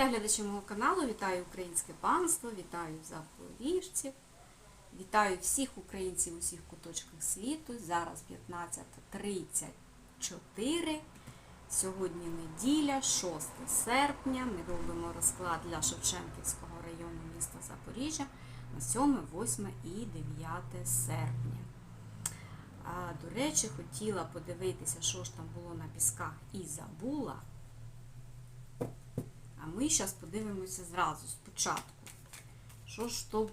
Вітаю глядачі мого каналу, вітаю українське панство, вітаю запоріжців, вітаю всіх українців у всіх куточках світу. Зараз 15.34. Сьогодні неділя, 6 серпня. Ми робимо розклад для Шевченківського району міста Запоріжжя на 7, 8 і 9 серпня. А, до речі, хотіла подивитися, що ж там було на пісках і забула. А ми зараз подивимося зразу спочатку. Що ж то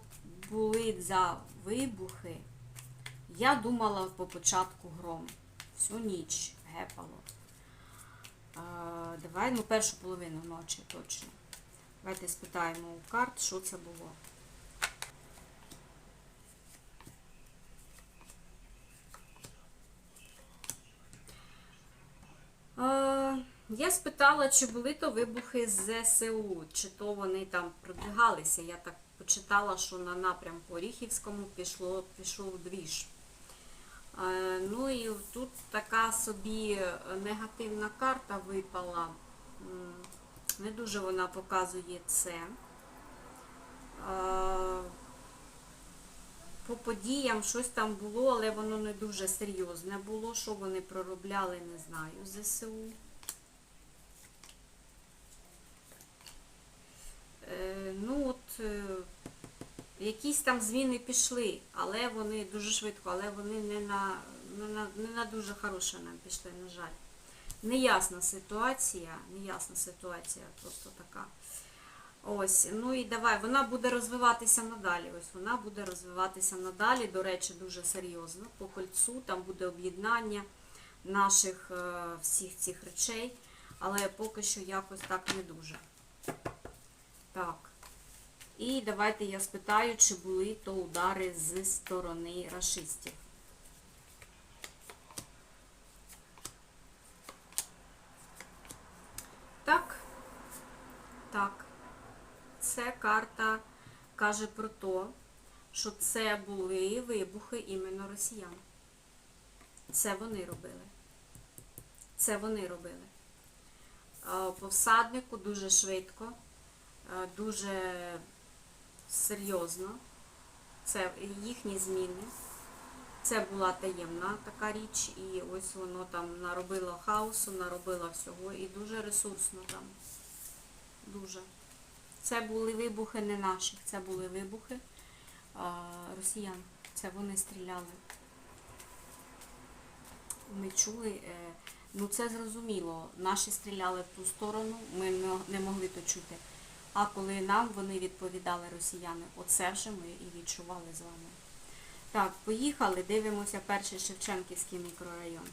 були за вибухи? Я думала по початку гром. Всю ніч гепало. А, давай, ну, першу половину ночі точно. Давайте спитаємо у карт, що це було. Е, Я спитала, чи були то вибухи з ЗСУ, чи то вони там продвигалися. Я так почитала, що на напрямку Оріхівському пішло, пішов двіж. Е, Ну і тут така собі негативна карта випала. Не дуже вона показує це. Е, По подіям щось там було, але воно не дуже серйозне було. Що вони проробляли, не знаю, ЗСУ. Ну от е, якісь там зміни пішли, але вони дуже швидко, але вони не на, не на, не на дуже хороше нам пішли, на жаль. Неясна ситуація, неясна ситуація, просто така. Ось, ну і давай, вона буде розвиватися надалі. Ось вона буде розвиватися надалі, до речі, дуже серйозно. По кольцу там буде об'єднання наших е, всіх цих речей, але поки що якось так не дуже. Так. І давайте я спитаю, чи були то удари з сторони рашистів. Так. Так. Це карта каже про те, що це були вибухи іменно росіян. Це вони робили. Це вони робили. Е, По всаднику дуже швидко, дуже серйозно. Це їхні зміни. Це була таємна така річ, і ось воно там наробило хаосу, наробило всього і дуже ресурсно там. Дуже. Це були вибухи не наших, це були вибухи а, росіян. Це вони стріляли. Ми чули, е, ну це зрозуміло. Наші стріляли в ту сторону, ми не могли то чути. А коли нам вони відповідали росіяни, оце вже ми і відчували з вами. Так, поїхали, дивимося перший Шевченківський мікрорайон.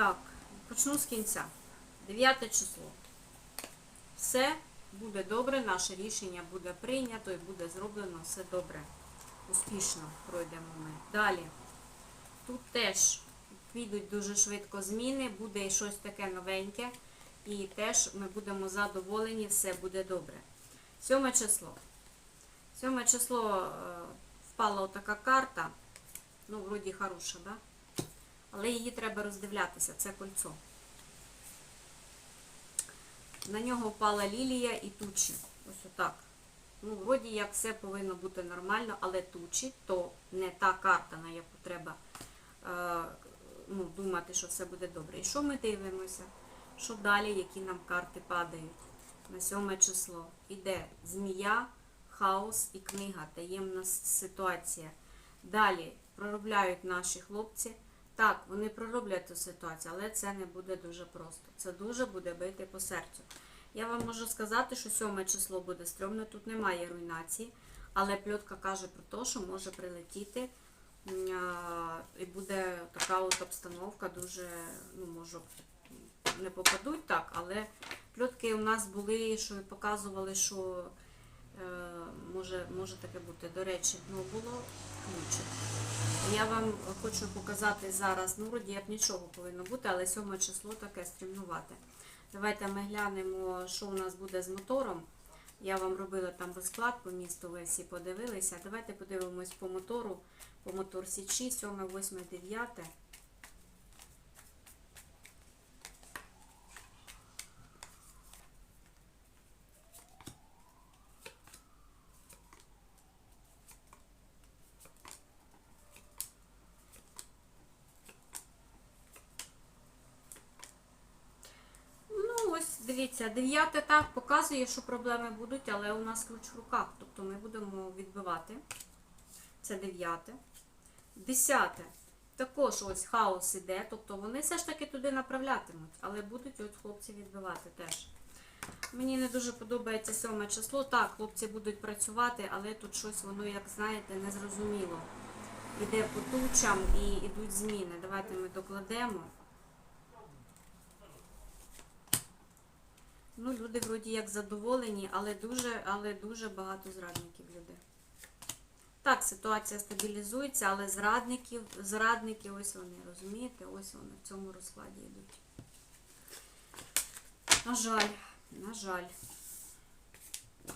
Так, почну з кінця. 9 число. Все буде добре, наше рішення буде прийнято і буде зроблено все добре. Успішно пройдемо ми. Далі. Тут теж підуть дуже швидко зміни, буде щось таке новеньке. І теж ми будемо задоволені, все буде добре. 7 число. 7 число е, впала отака карта. Ну, вроді хороша, да? Але її треба роздивлятися, це кольцо. На нього впала лілія і тучі. Ось отак. Ну, вроді як все повинно бути нормально, але тучі то не та карта, на яку треба е, ну, думати, що все буде добре. І що ми дивимося? Що далі, які нам карти падають? На 7 число. Іде змія, хаос і книга, таємна ситуація. Далі проробляють наші хлопці. Так, вони пророблять цю ситуацію, але це не буде дуже просто. Це дуже буде бити по серцю. Я вам можу сказати, що 7 число буде стрьомне, тут немає руйнації, але пльотка каже про те, що може прилетіти і буде така от обстановка дуже, ну, може, не попадуть так, але пльотки у нас були, що показували, що може, може таке бути. До речі, дно було ключик. я вам хочу показати зараз, ну, вроді як нічого повинно бути, але 7 число таке стрімнувати. Давайте ми глянемо, що у нас буде з мотором. Я вам робила там розклад по місту, ви всі подивилися. Давайте подивимось по мотору, по мотор Січі, 7, 8, 9. 59 так показує, що проблеми будуть, але у нас ключ в руках. Тобто ми будемо відбивати. Це 9. 10. Також ось хаос іде. Тобто вони все ж таки туди направлятимуть, але будуть от хлопці відбивати теж. Мені не дуже подобається сьоме число. Так, хлопці будуть працювати, але тут щось воно, як знаєте, незрозуміло. Іде по тучам і йдуть зміни. Давайте ми докладемо. Ну, люди вроді як задоволені, але дуже, але дуже багато зрадників людей. Так, ситуація стабілізується, але зрадників, зрадники, ось вони, розумієте, ось вони в цьому розкладі йдуть. На жаль, на жаль.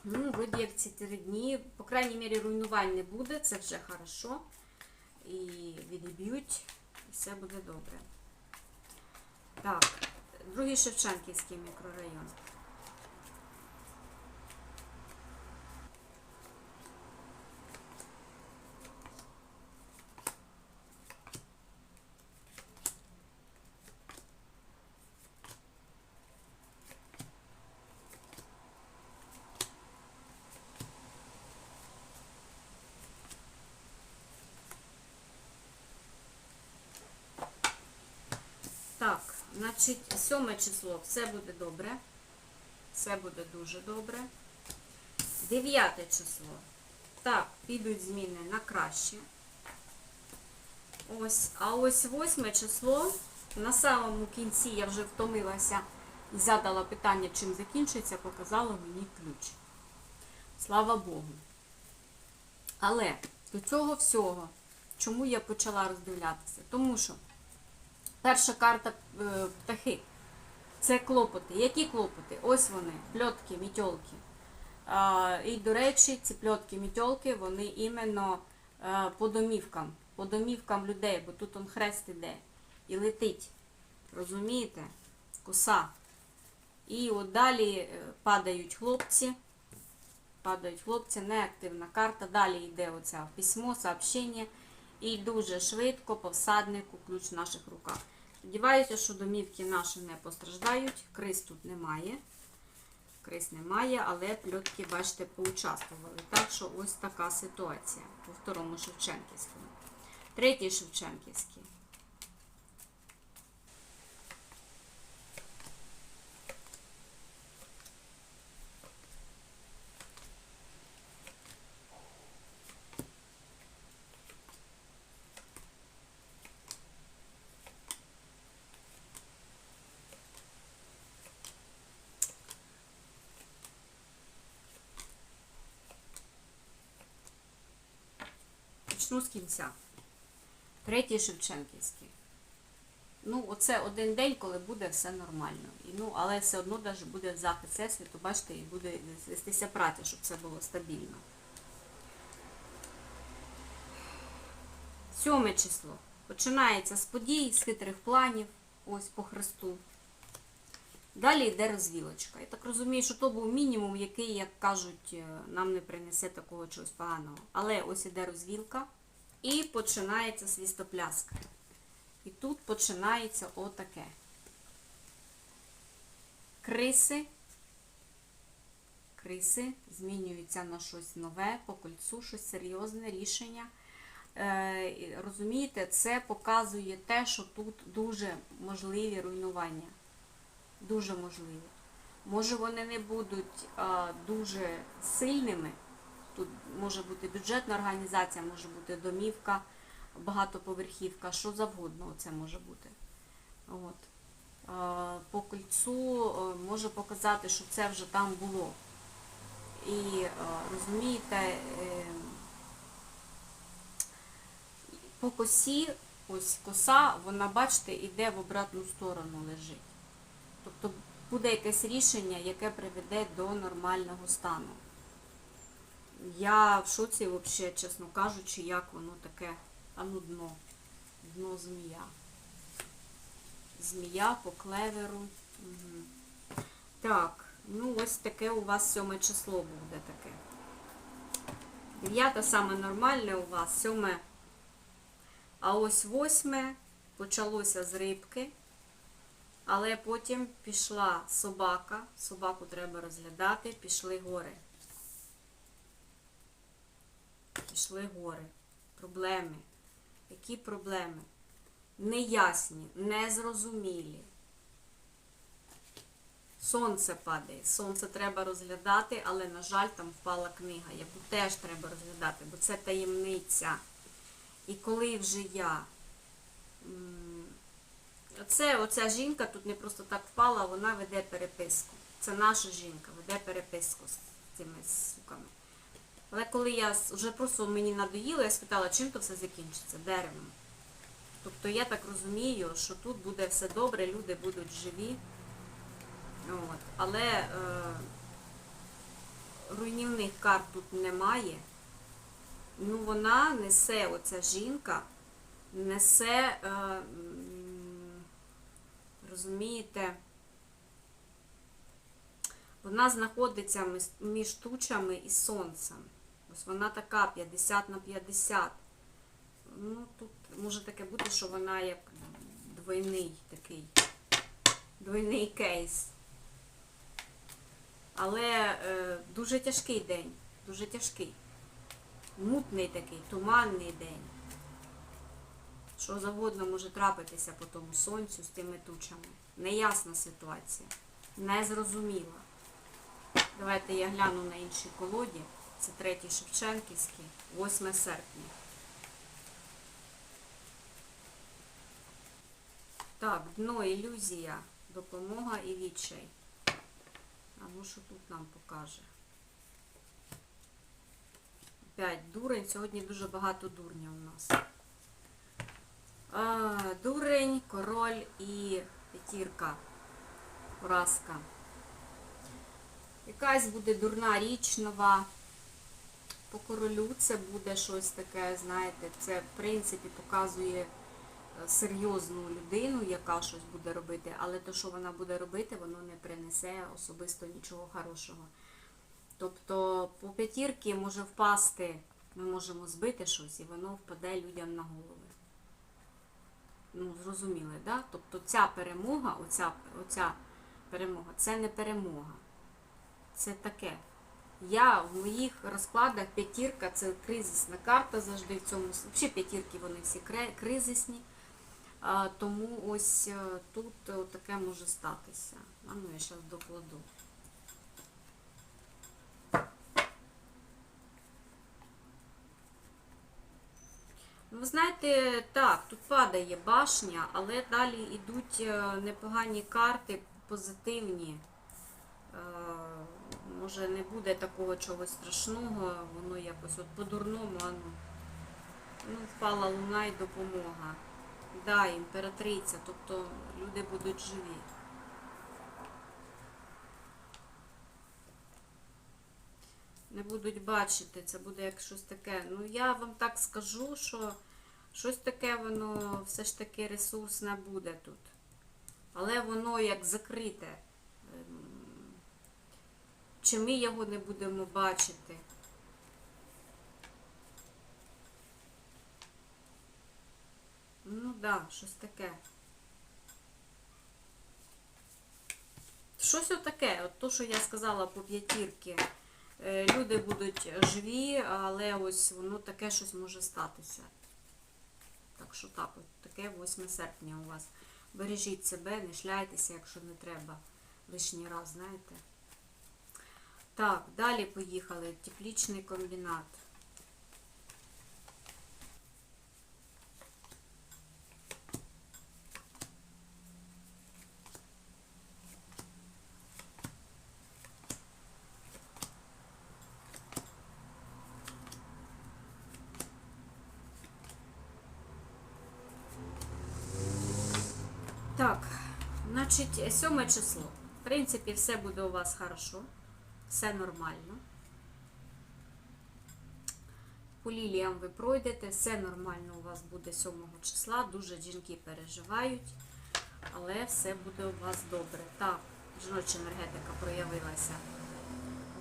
Ну, вроді як ці три дні, по крайній мірі, руйнувань не буде, це вже хорошо. І відіб'ють, і все буде добре. Так, другий Шевченківський мікрорайон. Так, значить, сьоме число, все буде добре. Все буде дуже добре. Дев'яте число. Так, підуть зміни на краще. Ось, а ось восьме число. На самому кінці я вже втомилася і задала питання, чим закінчиться, показало мені ключ. Слава Богу. Але до цього всього, чому я почала роздивлятися? Тому що Перша карта е, птахи. Це клопоти. Які клопоти? Ось вони, пльотки, мітьолки. І, до речі, ці пльотки, мітьолки, вони іменно е, по домівкам, по домівкам людей, бо тут он хрест іде і летить. Розумієте? Коса. І от далі е, падають хлопці. Падають хлопці, неактивна карта. Далі йде оце письмо, сообщення. І дуже швидко по всаднику ключ в наших руках. Сподіваюся, що домівки наші не постраждають. Криз тут немає. Криз немає, але пльотки, бачите, поучаствували. Так що ось така ситуація по второму Шевченківському. Третій Шевченківський. Почну з кінця. Третій Шевченківський. Ну, оце один день, коли буде все нормально. І, ну, але все одно даже буде захист всесвіту, бачите, і буде вестися праця, щоб це було стабільно. Сьоме число. Починається з подій, з хитрих планів, ось по хресту. Далі йде розвілочка. Я так розумію, що то був мінімум, який, як кажуть, е, нам не принесе такого чогось поганого. Але ось іде розвілка і починається свістопляска. І тут починається отаке. Криси. Криси змінюються на щось нове, по кольцу, щось серйозне рішення. Е, розумієте, це показує те, що тут дуже можливі руйнування дуже можливі. Може вони не будуть а, дуже сильними. Тут може бути бюджетна організація, може бути домівка, багатоповерхівка, що завгодно це може бути. От. А, по кольцу а, може показати, що це вже там було. І а, розумієте, е, по косі, ось коса, вона, бачите, йде в обратну сторону лежить. Тобто буде якесь рішення, яке приведе до нормального стану. Я в шоці, взагалі, чесно кажучи, як воно таке, а ну дно, дно змія. Змія по клеверу. Угу. Так, ну ось таке у вас сьоме число буде таке. Дев'яте саме нормальне у вас, сьоме. А ось восьме почалося з рибки, але потім пішла собака. Собаку треба розглядати, пішли гори. Пішли гори. Проблеми. Які проблеми? Неясні, незрозумілі. Сонце падає. Сонце треба розглядати, але, на жаль, там впала книга, яку теж треба розглядати, бо це таємниця. І коли вже я. Оце, оця жінка тут не просто так впала, вона веде переписку. Це наша жінка, веде переписку з цими суками. Але коли я вже просто мені надоїло, я спитала, чим то все закінчиться? Деревом. Тобто я так розумію, що тут буде все добре, люди будуть живі. От. Але е, руйнівних карт тут немає. Ну, вона несе, оця жінка, несе, е, розумієте, вона знаходиться між тучами і сонцем. Ось вона така 50 на 50. Ну, тут може таке бути, що вона як двойний такий, двойний кейс. Але е, дуже тяжкий день, дуже тяжкий. Мутний такий, туманний день. Що завгодно може трапитися по тому сонцю з тими тучами. Неясна ситуація, незрозуміла. Давайте я гляну на іншій колоді. Це третій Шевченківський, 8 серпня. Так, дно, ілюзія, допомога і відчай. А ну що тут нам покаже? П'ять дурень. Сьогодні дуже багато дурня у нас. Дурень, король і п'ятірка. Поразка. Якась буде дурна річ нова. По королю це буде щось таке, знаєте, це в принципі показує е, серйозну людину, яка щось буде робити, але те, що вона буде робити, воно не принесе особисто нічого хорошого. Тобто по п'ятірки може впасти, ми можемо збити щось, і воно впаде людям на голови. Ну, зрозуміли, да? Тобто ця перемога, оця, оця перемога, це не перемога. Це таке. Я в моїх розкладах п'ятірка це кризисна карта завжди в цьому. Взагалі п'ятірки вони всі кризисні. Тому ось е, тут е, таке може статися. А ну я зараз докладу. Ви знаєте, так, тут падає башня, але далі йдуть е, непогані карти, позитивні. Е, Може не буде такого чогось страшного, воно якось от по-дурному, ну, ну, впала луна і допомога. Да, імператриця, тобто люди будуть живі. Не будуть бачити, це буде як щось таке. Ну, я вам так скажу, що щось таке воно все ж таки ресурсне буде тут. Але воно як закрите. Ем, Чи ми його не будемо бачити? Ну так, да, щось таке. Щось отаке, от то, що я сказала по п'ятірки. Е, Люди будуть живі, але ось воно таке щось може статися. Так що так, от таке 8 серпня у вас. Бережіть себе, не шляйтеся, якщо не треба лишній раз, знаєте. Так, далі поїхали. Теплічний комбінат. Так, значить, сьоме число. В принципі, все буде у вас хорошо, все нормально. По ліліям ви пройдете, все нормально у вас буде 7 числа. Дуже жінки переживають, але все буде у вас добре. Так, жіноча енергетика проявилася.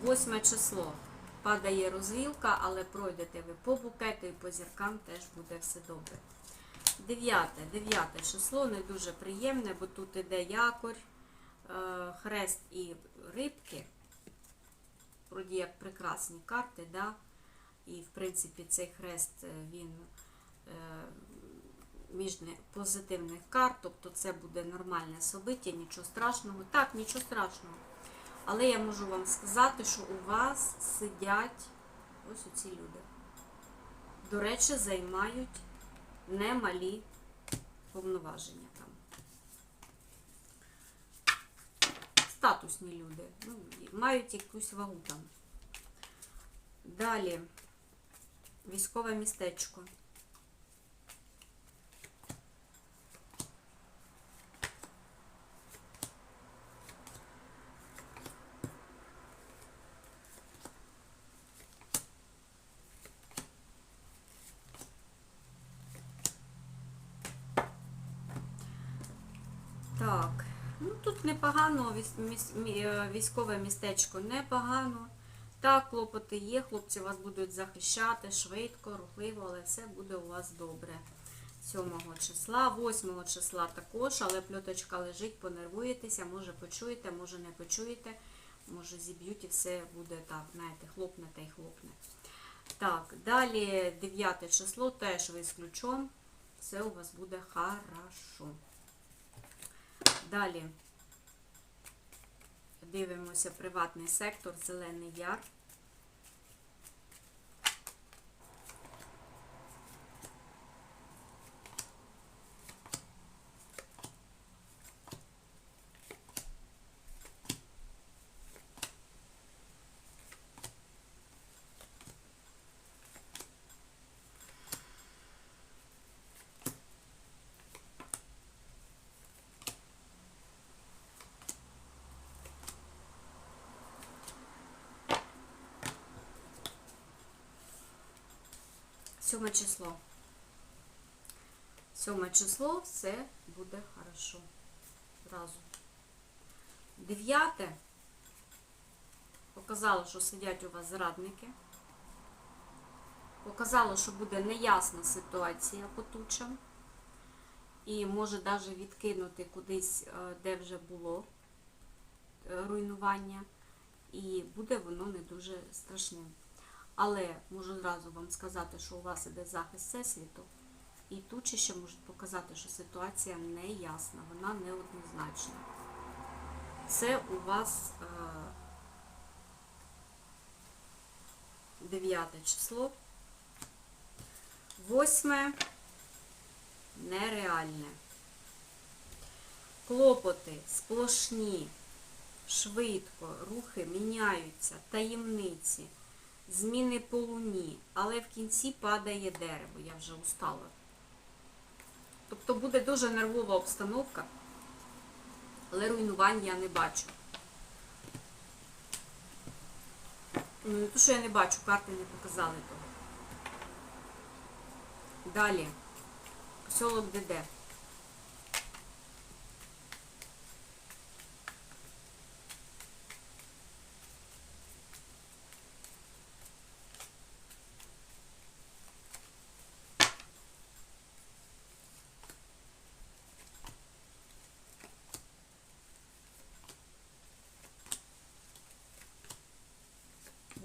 8 число. Падає розвілка, але пройдете ви по букету і по зіркам теж буде все добре. 9. 9 число не дуже приємне, бо тут іде якорь, е, хрест і рибки. Вроді як прекрасні карти, да? І в принципі цей хрест е, він е, між позитивних карт, тобто це буде нормальне собиття, нічого страшного. Так, нічого страшного. Але я можу вам сказати, що у вас сидять ось оці люди. До речі, займають немалі повноваження там. Статусні люди. Ну, мають якусь вагу там. Далі. Військове містечко. Так, ну тут непогано, е, військове містечко непогано. Так, клопоти є, хлопці вас будуть захищати швидко, рухливо, але все буде у вас добре. 7 числа, 8 числа також, але пльоточка лежить, понервуєтеся, може почуєте, може не почуєте, може зіб'ють і все буде так, знаєте, хлопне та й хлопне. Так, далі 9 число, теж ви з ключом, все у вас буде хорошо. Далі дивимося приватний сектор, зелений яр. Сьоме число. Сьоме число, все буде хорошо. Зразу. Дев'яте. Показало, що сидять у вас зрадники. Показало, що буде неясна ситуація по тучам. І може навіть відкинути кудись, е, де вже було е, руйнування. І буде воно не дуже страшним. Але можу зразу вам сказати, що у вас іде захист всесвіту, і тучі ще можуть показати, що ситуація не ясна, вона неоднозначна. Це у вас е, 9 число. 8 нереальне. Клопоти сплошні, швидко, рухи міняються, таємниці зміни по луні, але в кінці падає дерево, я вже устала. Тобто буде дуже нервова обстановка, але руйнувань я не бачу. Ну, не то, що я не бачу, карти не показали того. Далі. Поселок ДД.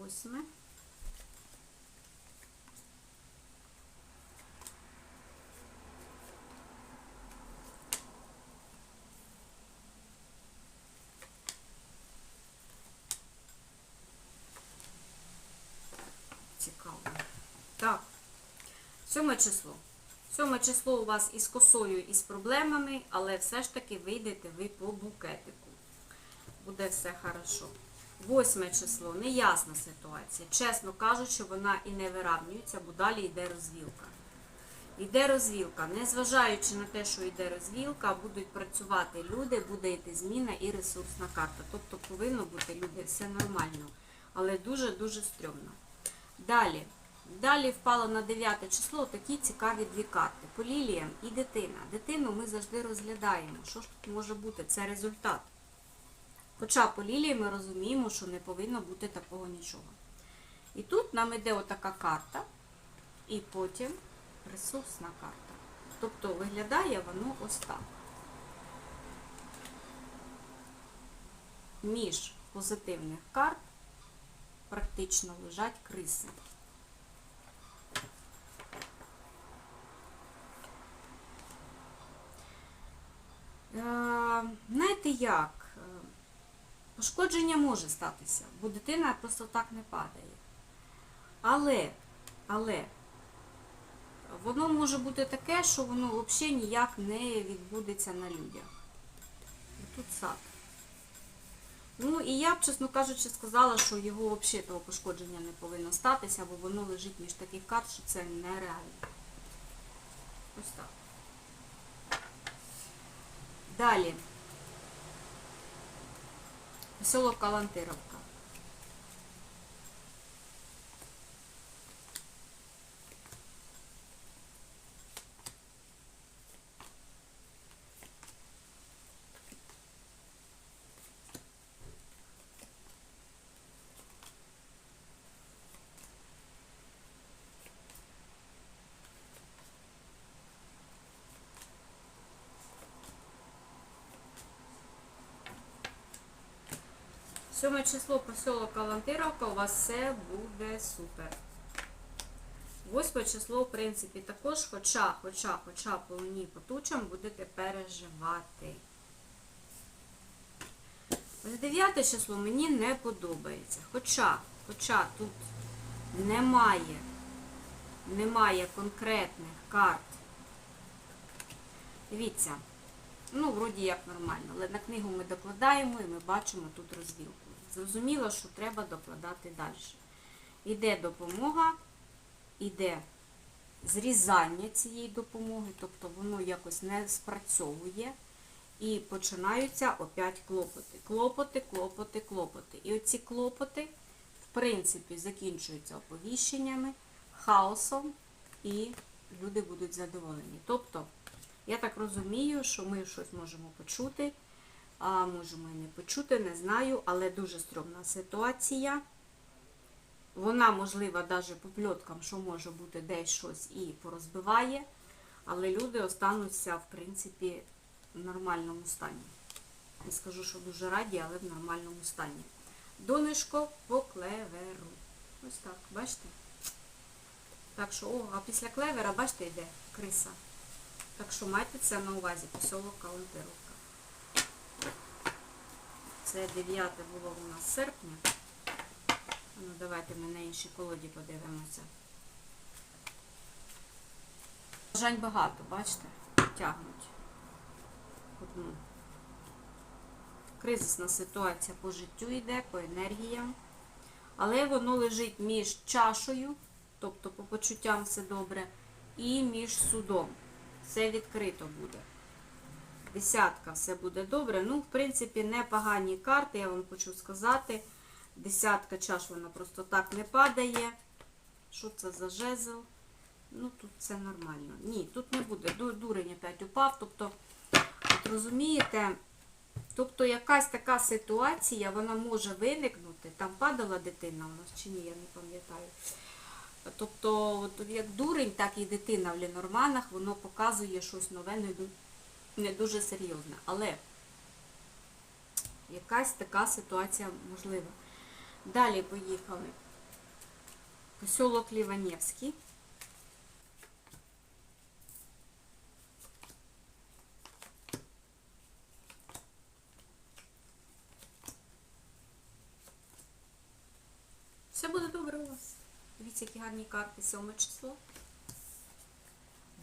Восьме. Цікаво. Так. Сьоме число. Сьоме число у вас із косою, і з проблемами, але все ж таки вийдете ви по букетику. Буде все хорошо. Восьме число. Неясна ситуація. Чесно кажучи, вона і не виравнюється, бо далі йде розвілка. Йде розвілка. Незважаючи на те, що йде розвілка, будуть працювати люди, буде йти зміна і ресурсна карта. Тобто повинно бути люди, все нормально. Але дуже-дуже стрьомно. Далі. Далі впало на 9 число такі цікаві дві карти. По ліліям і дитина. Дитину ми завжди розглядаємо. Що ж тут може бути? Це результат. Хоча по лілії ми розуміємо, що не повинно бути такого нічого. І тут нам іде отака карта, і потім ресурсна карта. Тобто виглядає воно ось так. Між позитивних карт практично лежать криси. Е, Знаєте як? Пошкодження може статися, бо дитина просто так не падає. Але, але воно може бути таке, що воно взагалі ніяк не відбудеться на людях. Тут сад. Ну і я б, чесно кажучи, сказала, що його взагалі того пошкодження не повинно статися, бо воно лежить між таких карт, що це нереально. Ось так. Далі село Калантиров. 7 число поселок Калантировка, у вас все буде супер. Восьме число, в принципі, також, хоча, хоча, хоча по мені потучам будете переживати. Дев'яте число мені не подобається. Хоча, хоча тут немає, немає конкретних карт. Дивіться, ну, вроді як нормально, але на книгу ми докладаємо і ми бачимо тут розвілку. Зрозуміло, що треба докладати далі. Іде допомога, іде зрізання цієї допомоги, тобто воно якось не спрацьовує. І починаються опять клопоти. Клопоти, клопоти, клопоти. І оці клопоти, в принципі, закінчуються оповіщеннями, хаосом, і люди будуть задоволені. Тобто, я так розумію, що ми щось можемо почути, а і не почути, не знаю, але дуже стрьомна ситуація. Вона, можлива, навіть по пльоткам, що може бути десь щось і порозбиває, але люди остануться, в принципі, в нормальному стані. Не скажу, що дуже раді, але в нормальному стані. Донишко по клеверу. Ось так, бачите? Так що, о, а після клевера, бачите, йде криса. Так що майте це на увазі, поселок Калантировка. Це 9 було у нас серпня. Ну, давайте ми на іншій колоді подивимося. Бажань багато, бачите? Тягнуть. Одну. Кризисна ситуація по життю йде, по енергіям. Але воно лежить між чашою, тобто по почуттям все добре, і між судом. Все відкрито буде. Десятка, все буде добре. Ну, в принципі, непогані карти, я вам хочу сказати. Десятка чаш, вона просто так не падає. Що це за жезл? Ну, тут це нормально. Ні, тут не буде. Дурень опять упав. Тобто, от розумієте, тобто якась така ситуація, вона може виникнути. Там падала дитина у нас чи ні, я не пам'ятаю. Тобто, от як дурень, так і дитина в Ленорманах, воно показує щось нове, не дуже серйозне. Але якась така ситуація можлива. Далі поїхали. Поселок Ліванівський. Все буде добре у вас. Дивіться, які гарні карти. Сьоме число.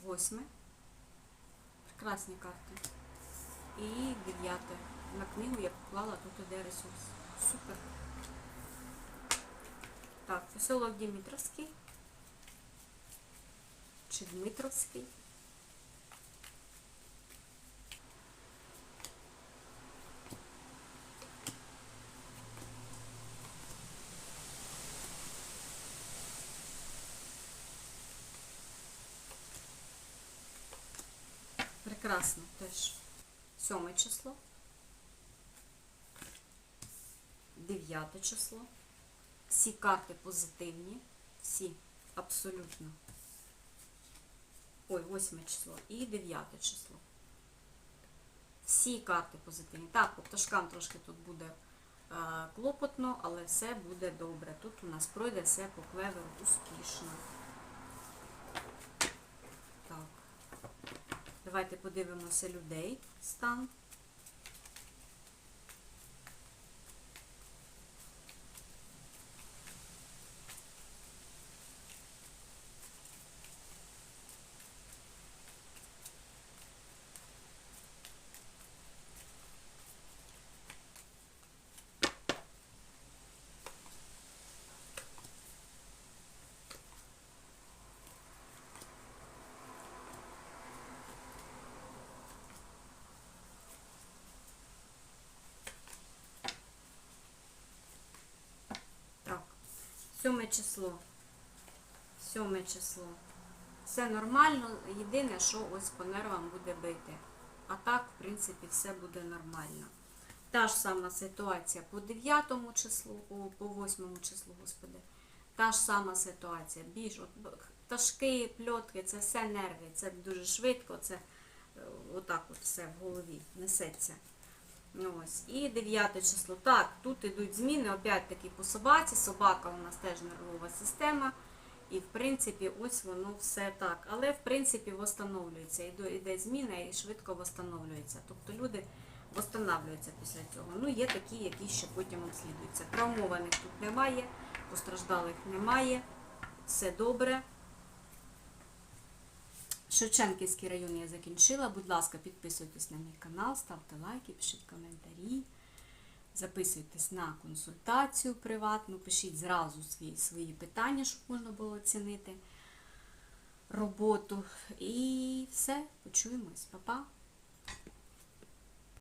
Восьме. Прекрасні карти. І дев'яте. На книгу я поклала, тут іде ресурс. Супер. Так, поселок Дімітровський. чи Дмитровський. Теж. Сьоме число. Дев'яте число. Всі карти позитивні. Всі. Абсолютно. Ой, восьме число. І дев'яте число. Всі карти позитивні. Так, по пташкам трошки тут буде е, клопотно, але все буде добре. Тут у нас пройде все по клеверу успішно. Так. Давайте подивимося людей стан. 7 число. 7 число. Все нормально, єдине, що ось по нервам буде бити. А так, в принципі, все буде нормально. Та ж сама ситуація по 9 числу, по 8 числу, господи. Та ж сама ситуація. Більш, от, Ташки, пльотки, це все нерви, це дуже швидко, це е, отак от все в голові несеться. Ось. І 9 число. Так, тут йдуть зміни, опять-таки по собаці. Собака у нас теж нервова система. І, в принципі, ось воно все так. Але, в принципі, восстановлюється. Іде, зміна і швидко восстановлюється. Тобто люди восстанавлюються після цього. Ну, є такі, які ще потім обслідуються. Травмованих тут немає, постраждалих немає. Все добре. Шевченківський район я закінчила. Будь ласка, підписуйтесь на мій канал, ставте лайки, пишіть коментарі, записуйтесь на консультацію приватну, пишіть зразу свої, свої питання, щоб можна було оцінити роботу. І все, почуємось, Па-па!